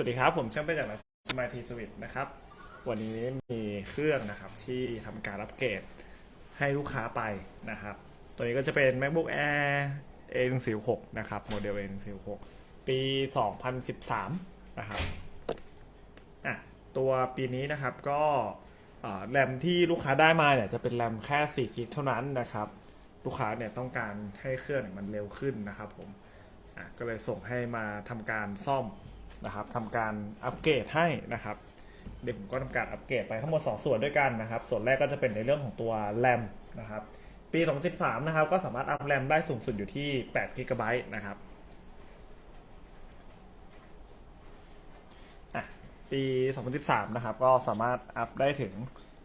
วัสดีครับ ผมแชมป์ไปจากสมาธิสวิตนะครับ วันนี้มีเครื่องนะครับที่ทำการอัปเกรดให้ลูกค้าไปนะครับ ตัวนี้ก็จะเป็น MacBook Air A146 นะครับโมเดล A146 ปี 2013 นะครับอะตัวปีนี้นะครับก็แรมที่ลูกค้าได้มาเนี่ยจะเป็นแรมแค่4กิกเท่านั้นนะครับ ลูกค้าเนี่ยต้องการให้เครื่องมันเร็วขึ้นนะครับผมอะก็เลยส่งให้มาทำการซ่อม นะครับทำการอัปเกรดให้นะครับ เดี๋ยวผมก็ทำการอัปเกรดไปทั้งหมด 2 ส่วนด้วยกันนะครับ ส่วนแรกก็จะเป็นในเรื่องของตัวแรมนะครับปี 2013 นะครับ ก็สามารถอัพแรมได้สูงสุดอยู่ที่8 g b นะครับอะปี 2013 นะครับ ก็สามารถอัพได้ถึง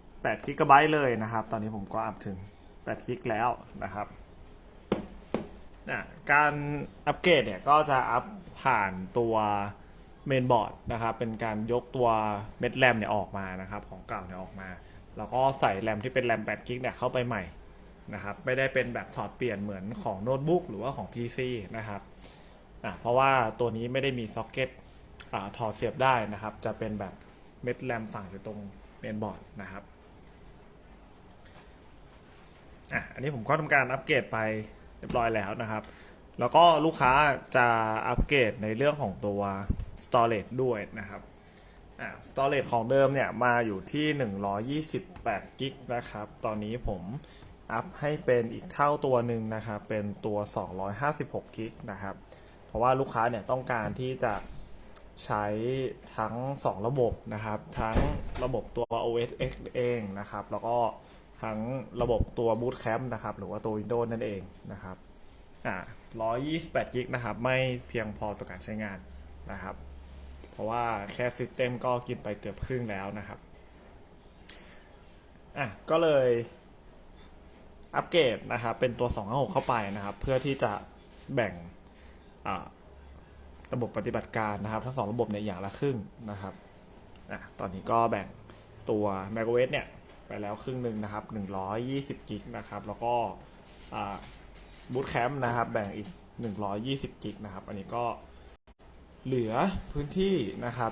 8 g b เลยนะครับ ตอนนี้ผมก็อัพถึง8 g แล้วนะครับนะการอัปเกรดเนี่ยก็จะอัพผ่านตัว เมนบอร์ดนะครับเป็นการยกตัวเม็ดแรมเนี่ยออกมานะครับของเก่าเนี่ยออกมา แล้วก็ใส่แรมที่เป็นแรม8กิกเนี่ยเข้าไปใหม่นะครับไม่ได้เป็นแบบถอดเปลี่ยนเหมือนของโน้ตบุ๊กหรือว่าของ PC นะครับอะเพราะว่าตัวนี้ไม่ได้มีซ็อกเก็ตถอดเสียบได้นะครับ จะเป็นแบบเม็ดแรมฝังอยู่ตรงเมนบอร์ดนะครับอะอันนี้ผมก็ทำการอัปเกรดไปเรียบร้อยแล้วนะครับ แล้วก็ลูกค้าจะอัปเกรดในเรื่องของตัว storage ด้วยนะครับอะ storage ของเดิมเนี่ยมาอยู่ที่ 128 กิกนะครับ ตอนนี้ผมอัพให้เป็นอีกเท่าตัวหนึ่งนะครับ เป็นตัว 256 กิกนะครับ เพราะว่าลูกค้าเนี่ยต้องการที่จะใช้ทั้ง 2 ระบบนะครับ ทั้งระบบตัว OS X เองนะครับ แล้วก็ทั้งระบบตัว Boot Camp นะครับ หรือว่าตัว Windows นั่นเองนะครับ อ่า128 กิกนะครับ ไม่เพียงพอต่อการใช้งานนะครับ เพราะว่าแค่ซิสเต็มก็กินไปเกือบครึ่งแล้วนะครับ อะ ก็เลยอัปเกรดนะครับ เป็นตัว 256 เข้าไปนะครับ เพื่อที่จะแบ่งระบบปฏิบัติการนะครับ ทั้งสองระบบในอย่างละครึ่งนะครับอะตอนนี้ก็แบ่งตัว macOS เนี่ย ไปแล้วครึ่งหนึ่งนะครับ 120 กิกนะครับ แล้วก็อ่า บูตแคมป์นะครับแบ่งอีก 120 กิกนะครับ อันนี้ก็เหลือพื้นที่นะครับ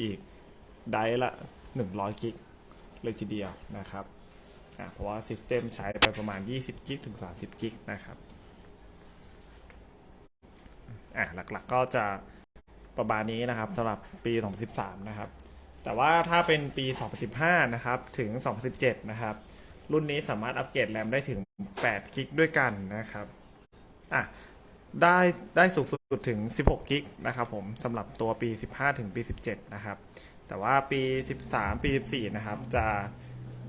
อีกได้ละ 100 กิกเลยทีเดียวนะครับอะเพราะว่าซิสเต็มใช้ไปประมาณ 20 กิกถึง 30 กิกนะครับอะหลักๆก็จะประมาณนี้นะครับสำหรับปี 2013 นะครับ แต่ว่าถ้าเป็นปี 2015 นะครับ ถึง 2017 นะครับ รุ่นนี้สามารถอัปเกรดแรมได้ถึง 8 กิกด้วยกันนะครับอะได้ได้สูงสุดถึง 16 กิกนะครับผมสำหรับตัวปี 15 ถึงปี 17 นะครับ แต่ว่าปี 13 ปี 14 นะครับ จะ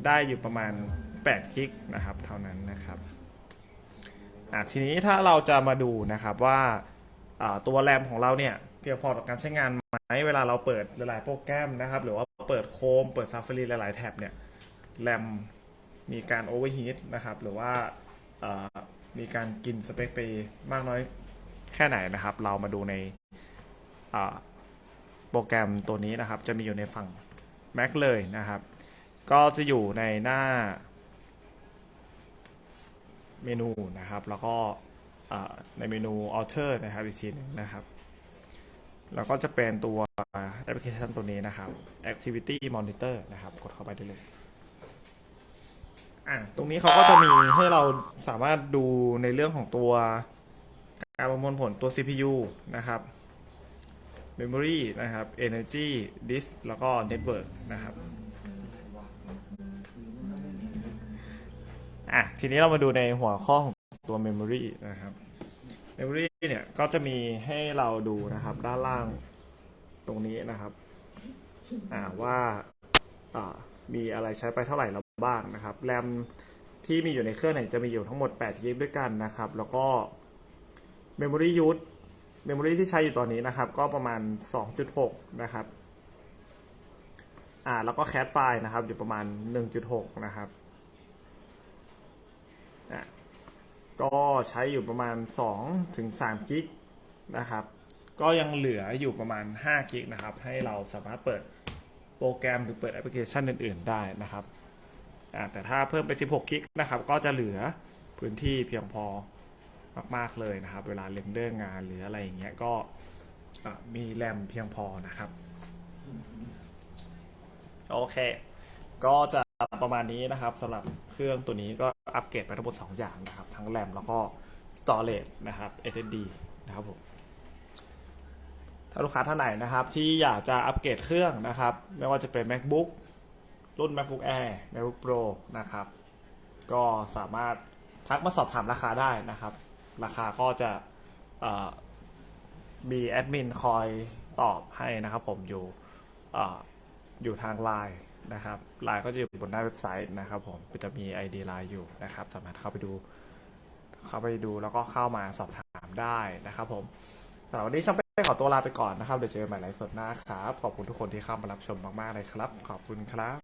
ได้อยู่ประมาณ 8 กิกนะครับ เท่านั้นนะครับอะทีนี้ถ้าเราจะมาดูนะครับว่าตัวแรมของเราเนี่ยเพียงพอต่อการใช้งานไหมเวลาเราเปิดหลายๆโปรแกรมนะครับ หรือว่าเปิดโคมเปิด Safari หลายๆแท็บเนี่ยแรม มีการโอเวอร์ฮีทนะครับ หรือว่ามีการกินสเปคไปมากน้อยแค่ไหนนะครับ เรามาดูในโปรแกรมตัวนี้นะครับ จะมีอยู่ในฝั่ง Mac เลยนะครับ ก็จะอยู่ในหน้าเมนูนะครับ แล้วก็ในเมนู Alter นะครับอีกทีหนึงนะครับ แล้วก็จะเป็นตัวแอปพลิเคชันตัวนี้นะครับ Activity Monitor นะครับ กดเข้าไปได้เลย อะตรงนี้เขาก็จะมีให้เราสามารถดูในเรื่องของตัวการประมวลผลตัว CPU นะครับ Memory นะครับ Energy Disk แล้วก็ Network นะครับอะทีนี้เรามาดูในหัวข้อของตัว Memory นะครับ Memory เนี่ยก็จะมีให้เราดูนะครับด้านล่างตรงนี้นะครับอ่าว่าอ่ามีอะไรใช้ไปเท่าไหร่แล้ว บ้างนะครับแรมที่มีอยู่ในเครื่องเนี่ยจะมีอยู่ทั้งหมด8 g b ด้วยกันนะครับ แล้วก็ Memory Use Memory ที่ใช้อยู่ตอนนี้นะครับ ก็ประมาณ 2.6 นะครับ อ่าแล้วก็แค h ไฟล์นะครับ อยู่ประมาณ 1.6 นะครับอะก็ใช้อยู่ประมาณ2ถึง3กิกนะครับ ก็ยังเหลืออยู่ประมาณ5กิกนะครับ ให้เราสามารถเปิดโปรแกรมหรือเปิดแอปพลิเคชันอื่น ๆ ได้นะครับ แต่ถ้าเพิ่มไป16กิกนะครับก็จะเหลือพื้นที่เพียงพอมาก ๆ เลยนะครับ เวลาเรนเดอร์งานหรืออะไรอย่างเงี้ยก็มีแรมเพียงพอนะครับ โอเค ก็จะประมาณนี้นะครับสำหรับเครื่องตัวนี้ก็อัปเกรดไปทั้งหมด 2 อย่างนะครับ ทั้งแรมแล้วก็ storage นะครับ SSD นะครับผมถ้าลูกค้าท่านไหนนะครับ ที่อยากจะอัปเกรดเครื่องนะครับ ไม่ว่าจะเป็น macbook รุ่น macbook air macbook pro นะครับ ก็สามารถทักมาสอบถามราคาได้นะครับ ราคาก็จะมีแอดมินคอยตอบให้นะครับผมอยู่ออยู่ทางไลน์นะครับไลน์ก็จะอยู่บนหน้าเว็บไซต์นะครับผมจะมี ID ไลน์อยู่นะครับ สามารถเข้าไปดู เข้าไปดูแล้วก็เข้ามาสอบถามได้นะครับผมสำหรับวันนี้ช่างเป้ขอตัวลาไปก่อนนะครับเดี๋ยวเจอกันใหม่ไลฟ์สดหน้าครับ ขอบคุณทุกคนที่เข้ามารับชมมาก ๆ เลยครับ ขอบคุณครับ